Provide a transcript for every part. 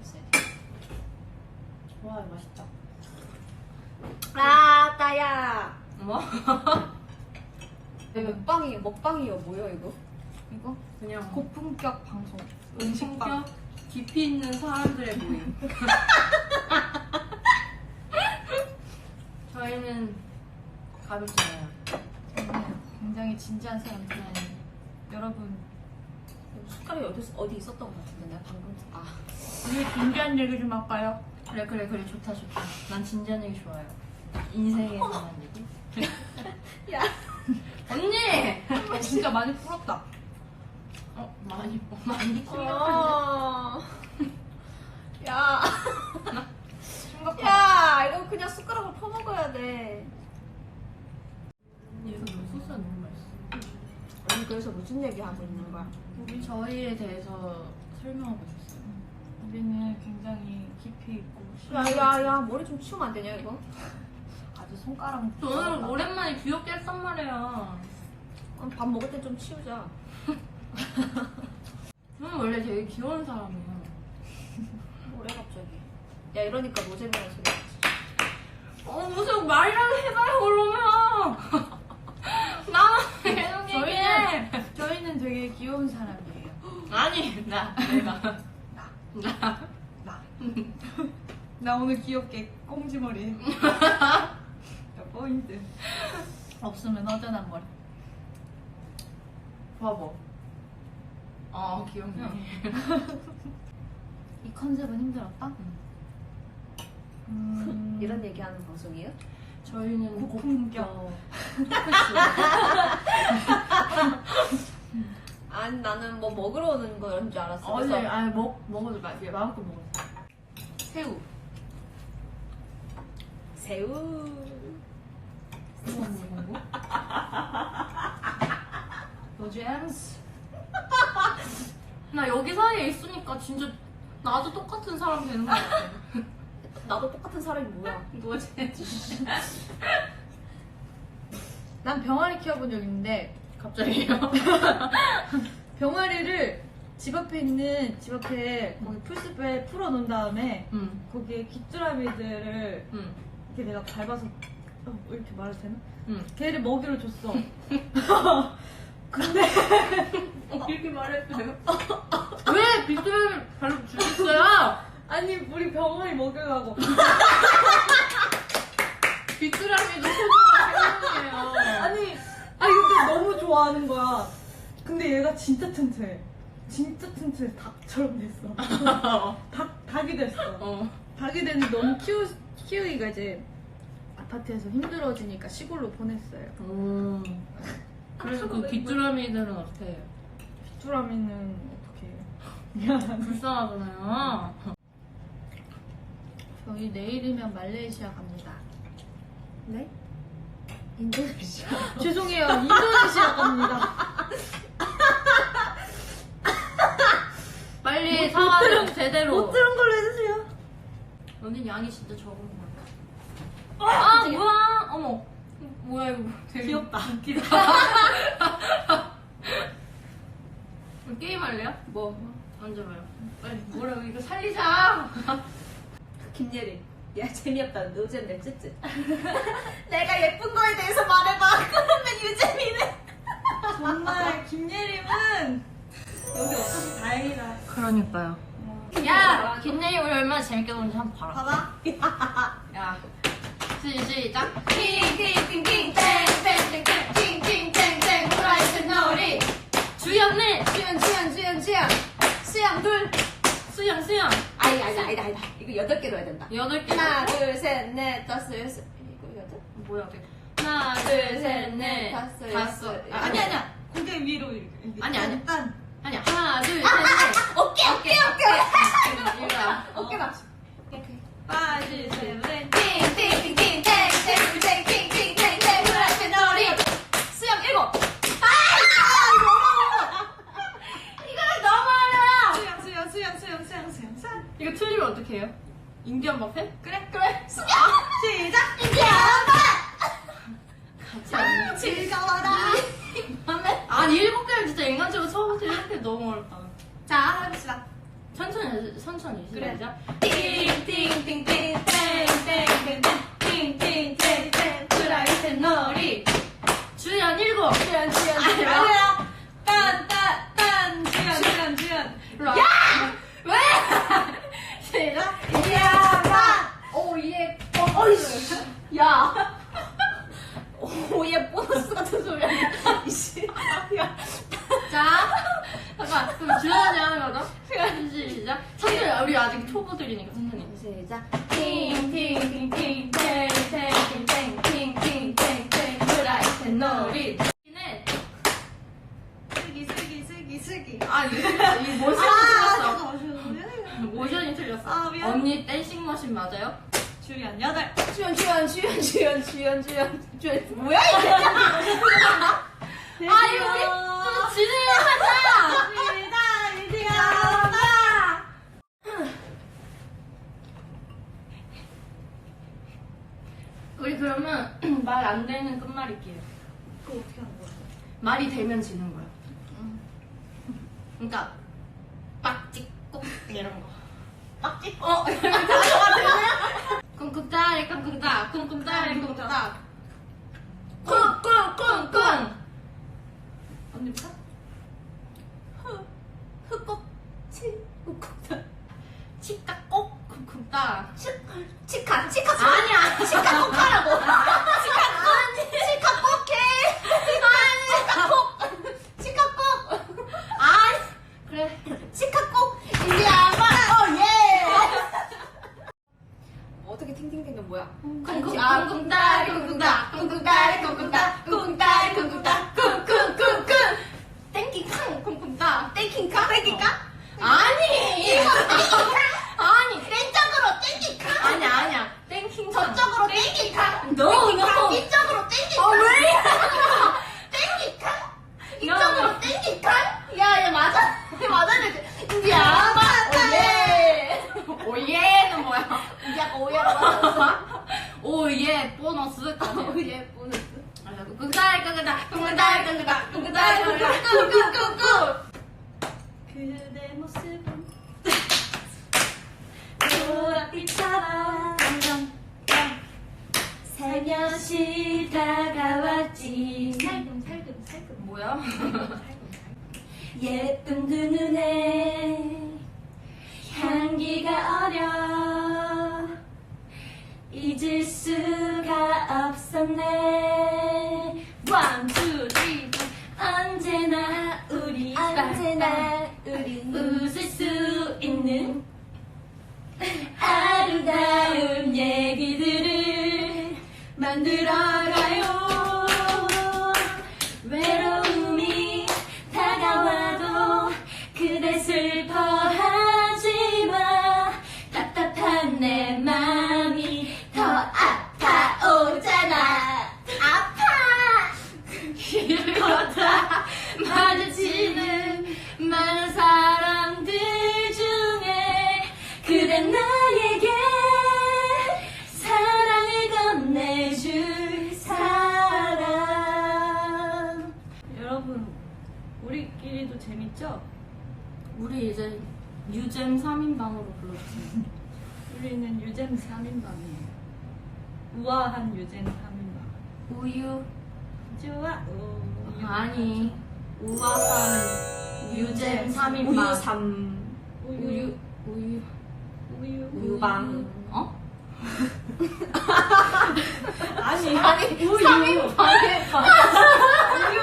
돼. 와 맛있다. 아 따야 뭐? 먹방이 먹방이요 뭐야 이거? 이거 그냥 고품격 방송. 음식적 깊이 있는 사람들의 모임. 저희는 가볍잖아요. 굉장히 진지한 사람들은 여러분 숟가락이 어디 어디 있었던 것 같은데 내가 방금 아 우리 진지한 얘기 좀 할까요? 그래 그래 그래 좋다 좋다. 난 진지한 얘기 좋아요. 인생에 관한 얘기. 야. 언니. 어, 진짜 많이 풀었다. 어 많이 많이 어... 야, 심각하다. 야, 이거 그냥 숟가락으로 퍼먹어야 돼. 얘가 너무 소스가 너무 맛있어. 아니 그래서 무슨 얘기 하고 있는 거야? 우리 저희에 대해서 설명하고 있었어요. 우리는 굉장히 깊이 있고 야, 야, 야, 머리 좀 치우면 안 되냐 이거? 아주 손가락 저는 오랜만에 귀엽게 했단 말이야. 어, 밥 먹을 땐좀 치우자. 저는 원래 되게 귀여운 사람이에요. 뭐래 갑자기? 야 이러니까 노잼이라는 소리. 어, 무슨 말이라도 해봐요, 그러면! 나만 계속 얘기해! 저희는 되게 귀여운 사람이에요. 아니, 나, 내가. 나. 나. 나. 나 오늘 귀엽게 꽁지머리. 야, 포인트. 없으면 허전한 머리. 봐봐. 아, 귀엽네. 이 컨셉은 힘들었다? 음, 이런 얘기하는 방송이에요? 저희는 고품격. 아니 나는 뭐 먹으러 오는 거인 줄 알았어. 어제, 그래서 아니, 먹, 먹어도 마, 마음껏 먹었어. 새우. 새우. 새우 먹은 거? 노잼스. 나 여기 사이에 있으니까 진짜 나도 똑같은 사람 되는 거 같아. 나도 똑같은 사람이 뭐야? 뭐지? 난 병아리 키워본 적 있는데 갑자기요? 병아리를 집 앞에 있는 집 앞에 거기 풀숲에 풀어 놓은 다음에 응, 거기에 귀뚜라미들을 응, 이렇게 내가 밟아서 어, 이렇게 말해도 되나? 응. 걔를 먹이로 줬어. 근데 어, 이렇게 말해도 돼요? 왜 비트를 발로 주셨어요? 아니 우리 병아리 먹이려고 비트라미도 소중한 너무 좋아하는 거야. 근데 얘가 진짜 튼튼해. 진짜 튼튼해. 닭처럼 됐어. 닭 닭이 됐어. 어. 닭이 됐는데 너무 키우 키우기가 이제 아파트에서 힘들어지니까 시골로 보냈어요. 음. 그래서 그 귀뚜라미들은 어떻게 해요? 쭈라미는 어떻게 해요? 미안하네. 불쌍하잖아요. 저희 내일이면 말레이시아 갑니다. 네? 인도네시아. 죄송해요. 인도네시아 갑니다. 빨리 사과를 제대로. 못 들은 걸로 해주세요. 너는 양이 진짜 적은 것 같아. 아, 뭐야? 어머. 뭐야, 이거. 되게 귀엽다. 웃기다. 게임 할래요? 뭐? 앉아봐요. 빨리 뭐라고, 이거 살리자! 김예린. 야 재미없다. 노잼 ጽጽ. 내가 예쁜 거에 대해서 말해봐. 그러면 유잼이네. 정말 김예림은 여기 없어서 다행이다. 그러니까요. 야! 김내희 우리 얼마나 재밌게 노는지 한번 봐라. 봐봐. 야. 시, 시작. 팅팅팅팅땡땡땡팅팅땡땡 프라이드 놀이. 주연네! 수연 수연 수연 수연. 수연 둘. 수영, 수영. 아니 아니다 아니다 아니다. 이거 여덟 개로 해야 된다. 여덟 개. 하나 둘 셋 넷 다섯 여섯. 이거 여덟? 뭐야, 이게. 하나, 둘, 셋, 넷, 다섯, 다섯. 여섯. 아, 아니, 아니야. 고개 위로 이렇게. 아니, 아니. 일단 아니야. 하나, 둘, 셋, 넷. 어깨 어깨 어깨. 봐. 어깨 맞. 빠지 셋넷 팅팅팅팅땡땡땡땡땡땡 프라이드 놀이. 수영 일곱. 아 이거는 너무 어려워. 수영 수영 수영 수영 수영 수영 수영. 이거 틀리면 어떡해 해요? 인디언 버페? 그래 그래. 수영. 시작. 인디언 같이 안 즐거워라. 아니, 일곱 개는 진짜 인간적으로 처음부터 이렇게 너무 어렵다. 자 해봅시다. 천천히 천천히 그래. 시작 띵띵띵띵띵띵띵띵띵띵띵 프라이팬 놀이 주연 일곱 주연 주연 주연 아니야. 딴딴딴 주연 주연 주연 일로 와. 왜? 시작 야마 오예 보너스 야 오예 보너스 같은 소리 하네 이씨 야 자, 잠깐, 그럼 주연이 하는 거죠? 시작. 천천히, 우리 초보들이니까 천천히. 시작 팅팅팅팅팅팅팅팅팅팅팅 쓰기 아, 이거, 이 모션이 아 틀렸어. 잠깐만 잠깐만 모션이 틀렸어. 아, 미안. 언니 댄싱 머신 맞아요? 주연 여덟 주연 주연 주연 주연 주연 주연 주연 뭐야 이게 아, 이거 우리 좀 진행하자! 일다 일디야 우리 그러면 말 안 되는 끝말잇기예요. 그거 어떻게 하는 거야? 말이 되면 지는 거야. 그러니까 빡찍꼭 이런 거. 빡찍? 어? 쿵쿵따리 쿵쿵따 쿵쿵따리 쿵쿵따 쿵쿵쿵쿵 언니부터? 흐 흑꽃치 흑꽃다 치까꼭 쿵쿵따 치카 치카 아니야 치카 코카라고 치카 치카 코케 치카 코 치카 코 아이 그래 치카꼭 인디아마 오예 어떻게 팅팅팅은 뭐야? 쿵쿵 아, 쿵쿵따리 쿵쿵따 쿵쿵따리 쿵쿵따 쿵쿵따리 쿵쿵따 쿵쿵쿵쿵 땡킹캉 쿵쿵따 땡킹카? 땡킹카? 아니 아니 왼쪽으로 땡킹카? 아니야 아니야 땡킹 저쪽으로 땡킹카? No, no. 이쪽으로 땡킹카? 어 왜? 땡킹카? No. 이쪽으로 땡킹카? 야얘 맞아 얘 맞아야 되지 인디아마 오예 오예는 뭐야? 인디아가 오예라고 하셨어 오예 보너스까지 오예 보너스 쿵쿵따리 쿵쿵따 쿵쿵따리 쿵쿵따 쿵쿵따리 쿵쿵따 쿵쿵쿵쿵 그대 모습은 보랏빛처럼 살며시 다가왔지 살금 살금 살금 뭐야? 예쁜 두 눈에 향기가 어려 잊을 수가 없었네 One, two, three, four. 언제나 우리 언제나 우리 웃을 수 만들어 유잼 3인방으로 불러주세요 우리는 유잼 3인방이에요. 우아한 유잼 3인방. 우유 좋아. 우유. 아니 우아한 유잼 3인방 우유 3 우유 우유 우유. 우유방 어? 아니. 아니 3인방에 우유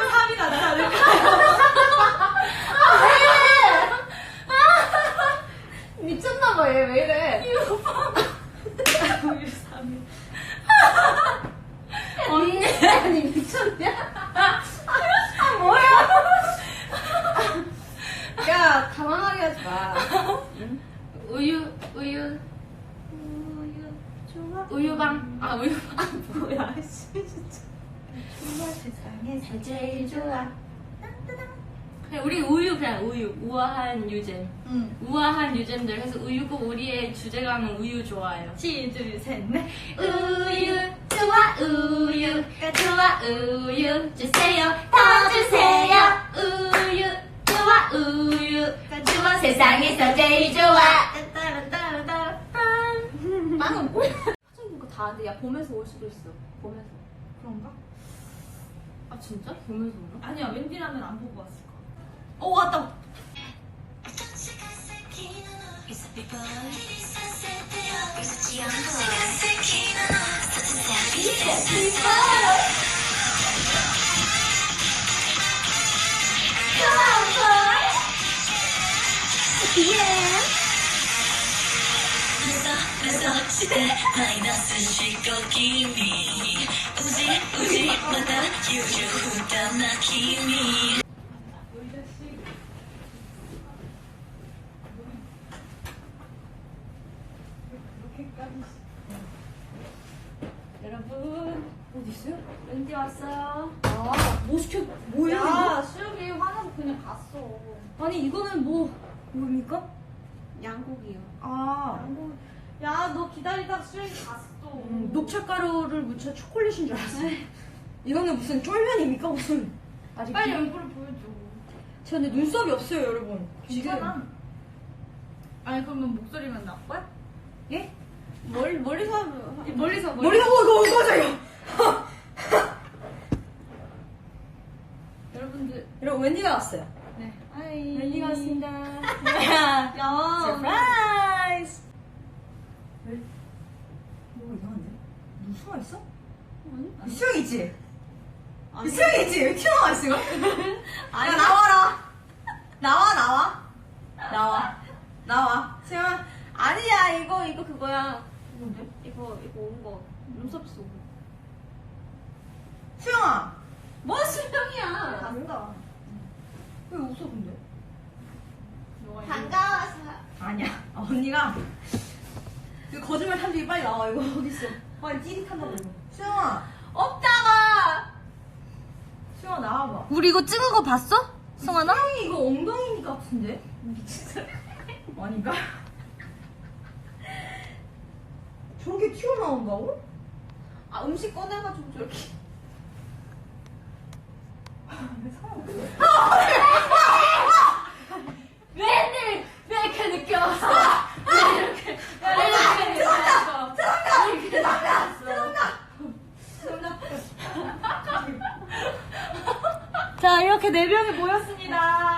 3이 낫지 않을까? 미쳤나봐 얘 왜 이래 우유 3이. 언니 아니 미쳤냐? 아 뭐야? 야 당황하게 하지 마. 우유 우유 우유. 우유방. 아 우유방. 뭐야 씨 진짜. 정말 세상에서 제일 좋아. 그냥 우리 우유 그냥 우유. 우아한 유잼. 응. 우아한 유잼들 해서 우유고 우리의 주제가는 우유 좋아해요. 시둘셋넷. 우유. 좋아 우유가 좋아 우유. 주세요. 더 주세요. 우유. 좋아 좋아 우유가 좋아 세상에서 제일 좋아 빵은 뭐야? 다 아는데 야 봄에서 올 수도 있어 봄에서 그런가? 아 진짜? 보면서 오나? 아니야 웬디라면 안 보고 왔을 거야. 어 왔다 여러분 어디 있어요? wendy 왔어요 아 뭐 시켜 뭐예요 야 수혁이 화나서 그냥 갔어. 아니 이거는 뭐 뭡니까? 양고기요 아. 야 너 기다리다가 수혁이 갔어. 음, 녹차가루를 묻혀 초콜릿인 줄 알았어 이거는 무슨 쫄면입니까 무슨 아직 빨리 기- 얼굴을 보여줘. 제가 근데 눈썹이 없어요 여러분 괜찮아. 아니 그러면 목소리만 나올 거야? 예? 멀, 멀리서 하면 멀리서 머리가 뭐 이거 맞아요 여러분들 여러분 웬디가 왔어요 네. 하이. 웬디가 왔습니다 야. 서프라이즈 뭐가 이상한데? 누 숨어 있어? 아니? 수영 있지? 아니. 수영 있지? 왜 튀어나와 있어? 야 나와라 나와 나와 나와 나와 수영아 아니야 이거 이거 그거야 뭔데? 이거 이거 온거 눈썹 쏘고 수영아. 뭔 수영이야 간다. 왜 웃어 근데? 너가 이거- 반가워서 아니야 아, 언니가 이거 거짓말 한 적이 빨리 나와 이거 어딨어 빨리 찌릿한다고 이거 수영아. 없다가 수영아 나와봐. 우리 이거 찍은 거 봤어? 성환아? 수영이 이거 엉덩이 같은데? 아닌가? 저렇게 튀어나온다고? 아 음식 꺼내가지고 저렇게 웬일 왜 이렇게 늦게 왔어? 왜 이렇게 왜 이렇게 늦게 왔어? 자 이렇게 네 명이 모였습니다.